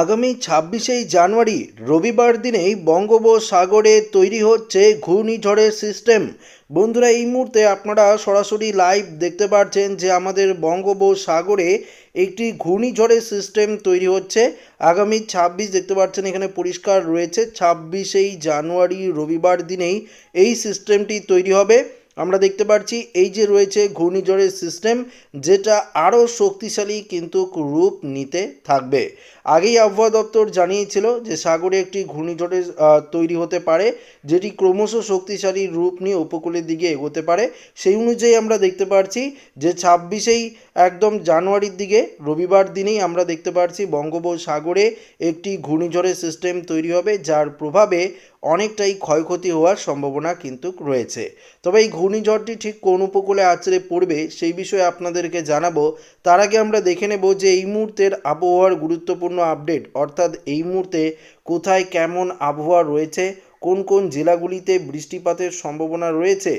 আগামী ছাব্বিশেই জানুয়ারি রবিবার দিনেই বঙ্গোপসাগরে তৈরি হচ্ছে ঘূর্ণিঝড়ের সিস্টেম। বন্ধুরা, এই মুহূর্তে আপনারা সরাসরি লাইভ দেখতে পাচ্ছেন যে আমাদের বঙ্গোপসাগরে একটি ঘূর্ণিঝড়ের সিস্টেম তৈরি হচ্ছে। আগামী ছাব্বিশ দেখতে পাচ্ছেন এখানে পরিষ্কার রয়েছে, ছাব্বিশেই জানুয়ারি রবিবার দিনেই এই সিস্টেমটি তৈরি হবে। আমরা দেখতে পাচ্ছি এই যে রয়েছে ঘূর্ণিঝড়ের সিস্টেম, যেটা আরও শক্তিশালী কিন্তু রূপ নিতে থাকবে। আগেই আবহাওয়া দপ্তর জানিয়েছিল যে সাগরে একটি ঘূর্ণিঝড়ের তৈরি হতে পারে, যেটি ক্রমশ শক্তিশালী রূপ নিয়ে উপকূলের দিকে এগোতে পারে। সেই অনুযায়ী আমরা দেখতে পাচ্ছি যে ছাব্বিশেই একদম জানুয়ারির দিকে, রবিবার দিনেই আমরা দেখতে পাচ্ছি বঙ্গোপসাগরে একটি ঘূর্ণিঝড়ের সিস্টেম তৈরি হবে, যার প্রভাবে অনেকটাই ক্ষয়ক্ষতি হওয়ার সম্ভাবনা কিন্তু রয়েছে। তবে এই ঘূর্ণিঝড়টি ঠিক কোন উপকূলে আছড়ে পড়বে সেই বিষয়ে আপনাদেরকে জানাব। তার আগে আমরা দেখে নেব যে এই মুহূর্তের আবহাওয়ার গুরুত্বপূর্ণ আপডেট। অর্থাৎ এই মুহূর্তে কোথায় কেমন আবহাওয়া রয়েছে, কোন কোন জেলাগুলিতে বৃষ্টিপাতের সম্ভাবনা রয়েছে,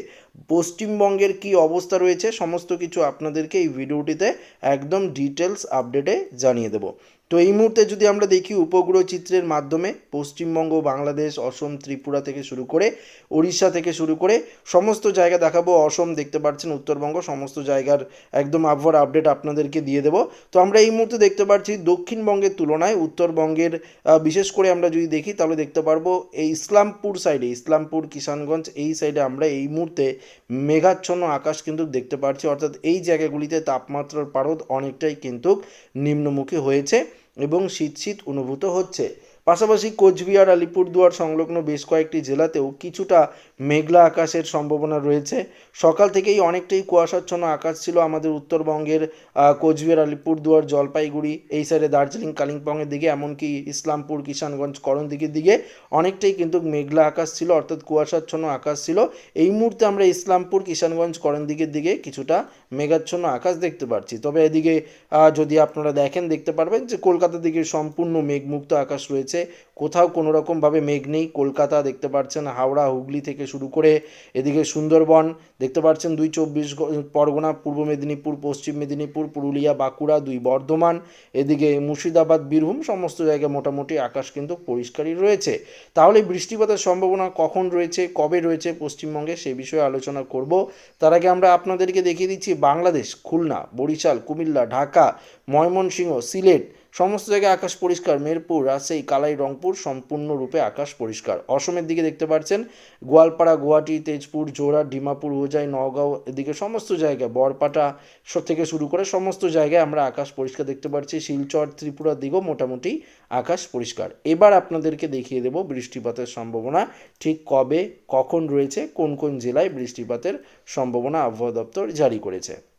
পশ্চিমবঙ্গের কি অবস্থা রয়েছে, সমস্ত কিছু আপনাদেরকে এই ভিডিওটিতে একদম ডিটেলস আপডেটে জানিয়ে দেবো। তো এই মুহূর্তে যদি আমরা দেখি উপগ্রহ চিত্রের মাধ্যমে, পশ্চিমবঙ্গ, বাংলাদেশ, অসম, ত্রিপুরা থেকে শুরু করে উড়িষ্যা থেকে শুরু করে সমস্ত জায়গা দেখাবো। অসম দেখতে পাচ্ছেন, উত্তরবঙ্গ, সমস্ত জায়গার একদম আবহাওয়ার আপডেট আপনাদেরকে দিয়ে দেবো। তো আমরা এই মুহূর্তে দেখতে পাচ্ছি দক্ষিণবঙ্গের তুলনায় উত্তরবঙ্গের বিশেষ করে আমরা যদি দেখি তাহলে দেখতে পারব এই ইসলামপুর সাইডে ইসলামপুর, কিষানগঞ্জ, এই সাইডে আমরা এই মুহূর্তে মেঘাচ্ছন্ন আকাশ কিন্তু দেখতে পাচ্ছি। অর্থাৎ এই জায়গাগুলিতে তাপমাত্রার পারদ অনেকটাই কিন্তু নিম্নমুখী হয়েছে। এবং শীত শীত অনুভূত হচ্ছে। পাশাপাশি কোচবিহার, আলিপুরদুয়ার সংলগ্ন বেশ কয়েকটি জেলাতেও কিছুটা মেঘলা আকাশের সম্ভাবনা রয়েছে। সকাল থেকেই অনেকটাই কুয়াশাচ্ছন্ন আকাশ ছিল আমাদের উত্তরবঙ্গের কোচবিহার, আলিপুরদুয়ার, জলপাইগুড়ি, এই সাইডে দার্জিলিং, কালিম্পংয়ের দিকে, এমনকি ইসলামপুর, কিষানগঞ্জ করণ দিকের দিকে অনেকটাই কিন্তু মেঘলা আকাশ ছিল, অর্থাৎ কুয়াশাচ্ছন্ন আকাশ ছিল। এই মুহূর্তে আমরা ইসলামপুর, কিষানগঞ্জ করণ দিকের দিকে কিছুটা মেঘাচ্ছন্ন আকাশ দেখতে পাচ্ছি। তবে এদিকে যদি আপনারা দেখেন, দেখতে পারবেন যে কলকাতার দিকে সম্পূর্ণ মেঘমুক্ত আকাশ রয়েছে। কোথাও কোনো রকমভাবে মেঘ নেই। কলকাতা দেখতে পাচ্ছেন হাওড়া, হুগলি থেকে শুরু করে এদিকে সুন্দরবন দেখতে পাচ্ছেন দুই চব্বিশ পরগনা, পূর্ব মেদিনীপুর, পশ্চিম মেদিনীপুর, পুরুলিয়া, বাঁকুড়া, দুই বর্ধমান, এদিকে মুর্শিদাবাদ, বীরভূম সমস্ত জায়গায় মোটামুটি আকাশ কিন্তু পরিষ্কারই রয়েছে। তাহলে বৃষ্টিপাতের সম্ভাবনা কখন রয়েছে, কবে রয়েছে পশ্চিমবঙ্গে সে বিষয়ে আলোচনা করব। তার আগে আমরা আপনাদেরকে দেখিয়ে দিচ্ছি বাংলাদেশ, খুলনা, বরিশাল, কুমিল্লা, ঢাকা, ময়মনসিংহ, সিলেট সমস্ত জায়গায় আকাশ পরিষ্কার। মেরপুর, রাজশাহী, কালাই, রংপুর সম্পূর্ণরূপে আকাশ পরিষ্কার। অসমের দিকে দেখতে পাচ্ছেন, গোয়ালপাড়া, গুয়াহাটি, তেজপুর জোরহাট ডিমাপুর হোজাই নগাঁও এদিকে সমস্ত জায়গায়, বরপাটা থেকে শুরু করে সমস্ত জায়গায় আমরা আকাশ পরিষ্কার দেখতে পাচ্ছি। শিলচর, ত্রিপুরার দিকেও মোটামুটি আকাশ পরিষ্কার। এবার আপনাদেরকে দেখিয়ে দেব বৃষ্টিপাতের সম্ভাবনা। ঠিক কবে, কখন রয়েছে, কোন কোন জেলায় বৃষ্টিপাতের সম্ভাবনা আবহাওয়া দপ্তর জারি করেছে।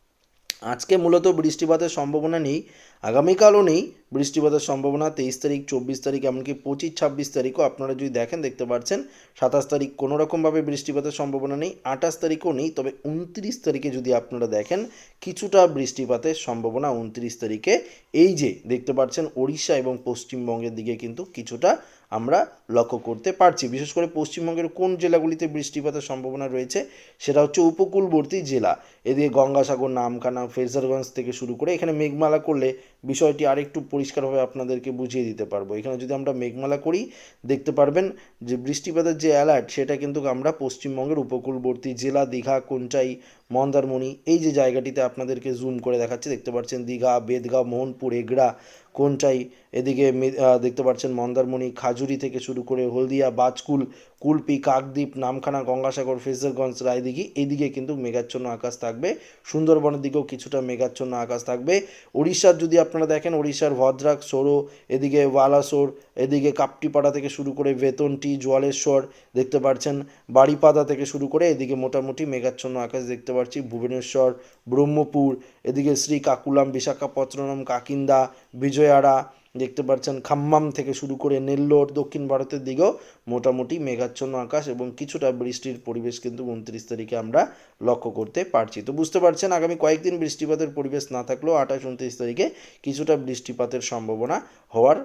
আজকে মূলত বৃষ্টিপাতের সম্ভাবনা নেই, আগামীকালও নেই। বৃষ্টিপাতের সম্ভাবনা তেইশ তারিখ, চব্বিশ তারিখ, এমনকি পঁচিশ, ছাব্বিশ তারিখও আপনারা যদি দেখেন, দেখতে পাচ্ছেন সাতাশ তারিখ কোনো রকমভাবে বৃষ্টিপাতের সম্ভাবনা নেই, আঠাশ তারিখও নেই, তবে উনত্রিশ তারিখে যদি আপনারা দেখেন, কিছুটা বৃষ্টিপাতের সম্ভাবনা উনত্রিশ তারিখে। এই যে, দেখতে পাচ্ছেন ওড়িশা এবং পশ্চিমবঙ্গের দিকে কিন্তু কিছুটা আমরা লক্ষ্য করতে পারছি। বিশেষ করে পশ্চিমবঙ্গের কোন জেলাগুলিতে বৃষ্টিপাতের সম্ভাবনা রয়েছে, সেটা হচ্ছে উপকূলবর্তী জেলা। এদিকে গঙ্গাসাগর, নামখানা, ফ্রেজারগঞ্জ থেকে শুরু করে এখানে মেঘমালা করলে বিষয়টি আরেকটু পরিষ্কারভাবে আপনাদেরকে বুঝিয়ে দিতে পারব। এখানে যদি আমরা মেঘমালা করি, দেখতে পারবেন যে বৃষ্টিপাতের যে অ্যালার্ট সেটা কিন্তু আমরা পশ্চিমবঙ্গের উপকূলবর্তী জেলা, দীঘা, কোনচাই মন্দারমণি, এই যে জায়গাটিতে আপনাদেরকে জুম করে দেখাচ্ছি, দেখতে পাচ্ছেন দীঘা, বেদগাঁও, মোহনপুর, এগড়া, কোনটাই এদিকে দেখতে পাচ্ছেন মন্দারমণি, খাজুরি থেকে শুরু করে হলদিয়া, বাজকুল, কুলপি, কাকদ্বীপ, নামখানা, গঙ্গাসাগর ফেজারগঞ্জ রায়দিঘি, এদিকে কিন্তু মেঘাচ্ছন্ন আকাশ থাকবে। সুন্দরবনের দিকেও কিছুটা মেঘাচ্ছন্ন আকাশ থাকবে। উড়িষ্যার যদি আপনারা দেখেন উড়িষ্যার ভদ্রাক, সোরো, এদিকে ওয়ালাসোর এদিকে কাপটিপাড়া থেকে শুরু করে বেতনটি, জোয়ালেশ্বর, দেখতে পাচ্ছেন বাড়িপাদা থেকে শুরু করে এদিকে মোটামুটি মেঘাচ্ছন্ন আকাশ দেখতে পাচ্ছি ভুবনেশ্বর, ব্রহ্মপুর, এদিকে শ্রী কাকুলাম, বিশাখাপত্তনম, কাকিন্দা, বিজয়াড়া, দেখতে পাচ্ছেন খাম্মাম থেকে শুরু করে নেল্লোর দক্ষিণ ভারতের দিকেও মোটামুটি মেঘাচ্ছন্ন আকাশ এবং কিছুটা বৃষ্টির পরিবেশ কিন্তু উনত্রিশ তারিখে আমরা লক্ষ্য করতে পারছি। তো বুঝতে পারছেন, আগামী কয়েকদিন বৃষ্টিপাতের পরিবেশ না থাকলেও আঠাশ, উনত্রিশ তারিখে কিছুটা বৃষ্টিপাতের সম্ভাবনা হওয়ার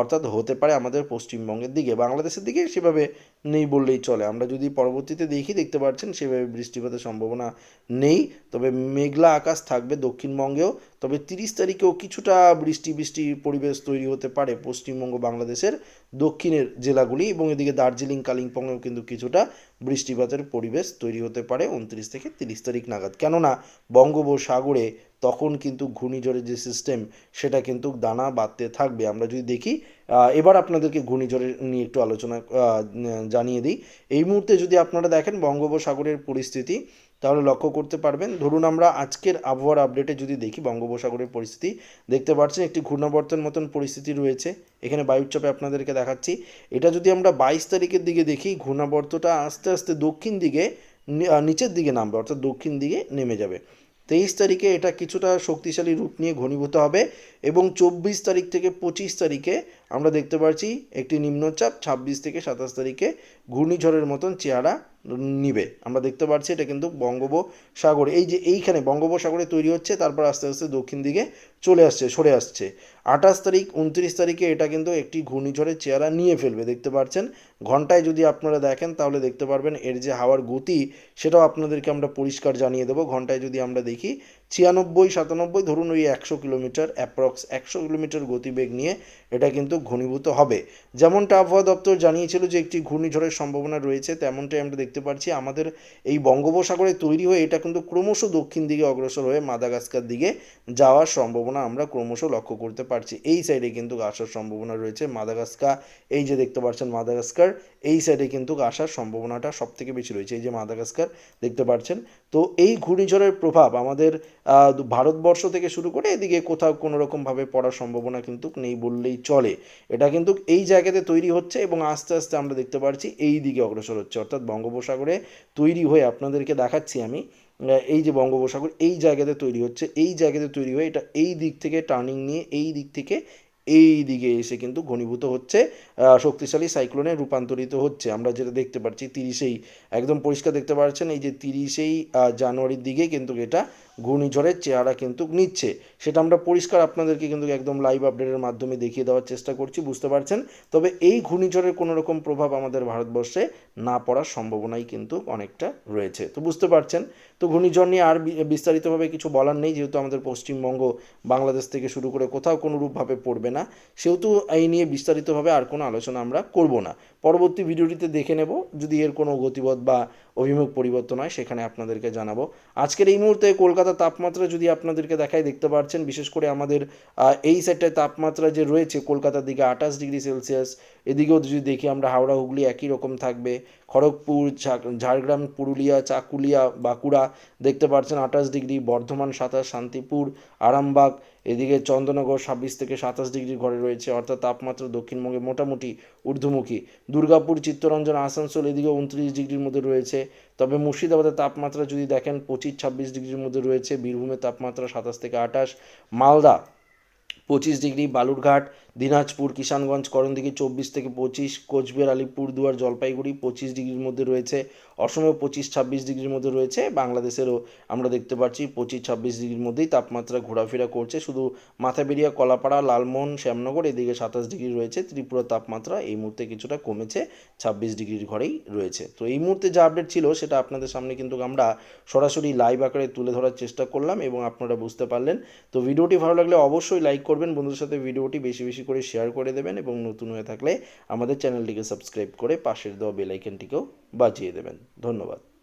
অর্থাৎ হতে পারে আমাদের পশ্চিমবঙ্গের দিকে। বাংলাদেশের দিকে সেভাবে নেই বললেই চলে। আমরা যদি পরবর্তীতে দেখি, দেখতে পাচ্ছেন সেভাবে বৃষ্টিপাতের সম্ভাবনা নেই। তবে মেঘলা আকাশ থাকবে দক্ষিণবঙ্গেও। তবে তিরিশ তারিখেও কিছুটা বৃষ্টি বৃষ্টির পরিবেশ তৈরি হতে পারে পশ্চিমবঙ্গ, বাংলাদেশের দক্ষিণের জেলাগুলি এবং এদিকে দার্জিলিং, কালিম্পংয়েও কিন্তু কিছুটা বৃষ্টিপাতের পরিবেশ তৈরি হতে পারে। উনত্রিশ থেকে তিরিশ তারিখ নাগাদ। কেননা বঙ্গোপসাগরে তখন কিন্তু ঘূর্ণিঝড়ের যে সিস্টেম সেটা কিন্তু দানা বাঁধতে থাকবে। আমরা যদি দেখি এবার আপনাদেরকে ঘূর্ণিঝড়ের নিয়ে একটু আলোচনা জানিয়ে দিই। এই মুহূর্তে যদি আপনারা দেখেন বঙ্গোপসাগরের পরিস্থিতি, তাহলে লক্ষ্য করতে পারবেন, ধরুন আমরা আজকের আবহাওয়ার আপডেটে যদি দেখি বঙ্গোপসাগরের পরিস্থিতি, দেখতে পাচ্ছেন একটি ঘূর্ণাবর্তন মতন পরিস্থিতি রয়েছে। এখানে বায়ুচাপে আপনাদেরকে দেখাচ্ছি। এটা যদি আমরা বাইশ তারিখের দিকে দেখি, ঘূর্ণাবর্তটা আস্তে আস্তে দক্ষিণ দিকে নিচের দিকে নামবে, অর্থাৎ দক্ষিণ দিকে নেমে যাবে। তেইশ তারিখে এটা কিছুটা শক্তিশালী রূপ নিয়ে ঘনীভূত হবে এবং চব্বিশ তারিখ থেকে পঁচিশ তারিখে আমরা দেখতে পাচ্ছি একটি নিম্নচাপ ছাব্বিশ থেকে সাতাশ তারিখে ঘূর্ণিঝড়ের মতন চেহারা নিবে। আমরা দেখতে পাচ্ছি এটা কিন্তু বঙ্গোপসাগর। এই যে এইখানে বঙ্গোপসাগরে তৈরি হচ্ছে, তারপর আস্তে আস্তে দক্ষিণ দিকে চলে আসছে, সরে আসছে। আঠাশ তারিখ, উনত্রিশ তারিখে এটা কিন্তু একটি ঘূর্ণিঝড়ের চেহারা নিয়ে ফেলবে। দেখতে পাচ্ছেন ঘন্টায় যদি আপনারা দেখেন, তাহলে দেখতে পারবেন এর যে হাওয়ার গতি, সেটাও আপনাদেরকে আমরা পরিষ্কার জানিয়ে দেবো। ঘন্টায় যদি আমরা দেখি ছিয়ানব্বই, সাতানব্বই ধরুন ওই একশো কিলোমিটার অ্যাপ্রক্স একশো কিলোমিটার গতিবেগ নিয়ে এটা কিন্তু ঘনীভূত হবে। যেমনটা আবহাওয়া দপ্তর জানিয়েছিল যে একটি ঘূর্ণিঝড়ের সম্ভাবনা রয়েছে, তেমনটাই আমরা দেখতে পাচ্ছি। আমাদের এই বঙ্গোপসাগরে তৈরি হয়ে এটা কিন্তু ক্রমশ দক্ষিণ দিকে অগ্রসর হয়ে মাদাগাস্কার দিকে যাওয়ার সম্ভাবনা আমরা ক্রমশ লক্ষ্য করতে পারছি। এই সাইডে কিন্তু আসার সম্ভাবনা রয়েছে। মাদাগাস্কা এই যে দেখতে পাচ্ছেন মাদাগাস্কার, এই সাইডে কিন্তু আসার সম্ভাবনাটা সব থেকে বেশি রয়েছে। এই যে মাদাগাস্কার, দেখতে পাচ্ছেন? তো এই ঘূর্ণিঝড়ের প্রভাব আমাদের ভারতবর্ষ থেকে শুরু করে এদিকে কোথাও কোনো রকমভাবে পড়ার সম্ভাবনা কিন্তু নেই বললেই চলে। এটা কিন্তু এই জায়গাতে তৈরি হচ্ছে এবং আস্তে আস্তে আমরা দেখতে পাচ্ছি এই দিকে অগ্রসর হচ্ছে। অর্থাৎ বঙ্গোপসাগরে তৈরি হয়ে আপনাদেরকে দেখাচ্ছি আমি এই যে বঙ্গোপসাগর এই জায়গাতে তৈরি হচ্ছে, এই জায়গাতে তৈরি হয়ে এটা এই দিক থেকে টার্নিং নিয়ে এই দিক থেকে এই দিকে এসে কিন্তু ঘনীভূত হচ্ছে শক্তিশালী সাইক্লোনে রূপান্তরিত হচ্ছে। আমরা যেটা দেখতে পাচ্ছি তিরিশেই, একদম পরিষ্কার দেখতে পাচ্ছেন এই যে তিরিশেই জানুয়ারির দিকে কিন্তু এটা ঘূর্ণিঝড়ের চেহারা কিন্তু নিচ্ছে। সেটা আমরা পরিষ্কার আপনাদেরকে কিন্তু একদম লাইভ আপডেটের মাধ্যমে দেখিয়ে দেওয়ার চেষ্টা করছি, বুঝতে পারছেন? তবে এই ঘূর্ণিঝড়ের কোনো রকম প্রভাব আমাদের ভারতবর্ষে না পড়ার সম্ভাবনাই কিন্তু অনেকটা রয়েছে। তো বুঝতে পারছেন? তো ঘূর্ণিঝড় নিয়ে আর বিস্তারিতভাবে কিছু বলার নেই, যেহেতু আমাদের পশ্চিমবঙ্গ বাংলাদেশ থেকে শুরু করে কোথাও কোনোরূপভাবে পড়বে না। সেহেতু এই নিয়ে বিস্তারিতভাবে আর কোনো আলোচনা আমরা করব না। পরবর্তী ভিডিওটিতে দেখে নেব, যদি এর কোনো গতিপথ বা অভিমুখ পরিবর্তন হয়, সেখানে আপনাদেরকে জানাব। আজকের এই মুহূর্তে কলকাতার তাপমাত্রা যদি আপনাদেরকে দেখায়, দেখতে পাচ্ছেন বিশেষ করে আমাদের এই সাইডটায় তাপমাত্রা যে রয়েছে, কলকাতার দিকে আঠাশ ডিগ্রি সেলসিয়াস। এদিকেও যদি দেখি আমরা, হাওড়া, হুগলি একই রকম থাকবে। খড়গপুর ঝাড়গ্রাম, পুরুলিয়া, চাকুলিয়া, বাঁকুড়া, দেখতে পাচ্ছেন আঠাশ ডিগ্রি, বর্ধমান, সাতাশ, শান্তিপুর, আরামবাগ এদিকে চন্দননগর ছাব্বিশ থেকে সাতাশ ডিগ্রি ঘরে রয়েছে, অর্থাৎ তাপমাত্রা দক্ষিণবঙ্গে মোটামুটি ঊর্ধ্বমুখী। দুর্গাপুর, চিত্তরঞ্জন, আসানসোল এদিকে উনত্রিশ ডিগ্রির মধ্যে রয়েছে। তবে মুর্শিদাবাদের তাপমাত্রা যদি দেখেন, পঁচিশ, ছাব্বিশ ডিগ্রির মধ্যে রয়েছে। বীরভূমের তাপমাত্রা সাতাশ থেকে আঠাশ। মালদা, পঁচিশ ডিগ্রি। বালুরঘাট দিনাজপুর, কিষানগঞ্জ, করণদিঘি, চব্বিশ থেকে পঁচিশ, কোচবিহার আলিপুরদুয়ার জলপাইগুড়ি পঁচিশ ডিগ্রির মধ্যে রয়েছে, অসমেও পঁচিশ, ছাব্বিশ ডিগ্রির মধ্যে রয়েছে, বাংলাদেশেরও আমরা দেখতে পাচ্ছি পঁচিশ, ছাব্বিশ ডিগ্রির মধ্যেই তাপমাত্রা ঘোরাফেরা করছে, শুধু মাথাবেরিয়া, কলাপাড়া, লালমোহন, শ্যামনগর, এদিকে সাতাশ ডিগ্রি রয়েছে ত্রিপুরার তাপমাত্রা এই মুহূর্তে কিছুটা কমেছে, ছাব্বিশ ডিগ্রির ঘরেই রয়েছে। তো এই মুহূর্তে যা আপডেট ছিল সেটা আপনাদের সামনে কিন্তু আমরা সরাসরি লাইভ আকারে তুলে ধরার চেষ্টা করলাম এবং আপনারা বুঝতে পারলেন। তো ভিডিওটি ভালো লাগলে অবশ্যই লাইক করবেন, বন্ধুদের সাথে ভিডিওটি বেশি বেশি করে শেয়ার করে দেবেন এবং নতুন হয়ে থাকলে আমাদের চ্যানেলটিকে সাবস্ক্রাইব করে পাশের দেওয়া বেল আইকনটিকেও বাজিয়ে দেবেন। ধন্যবাদ।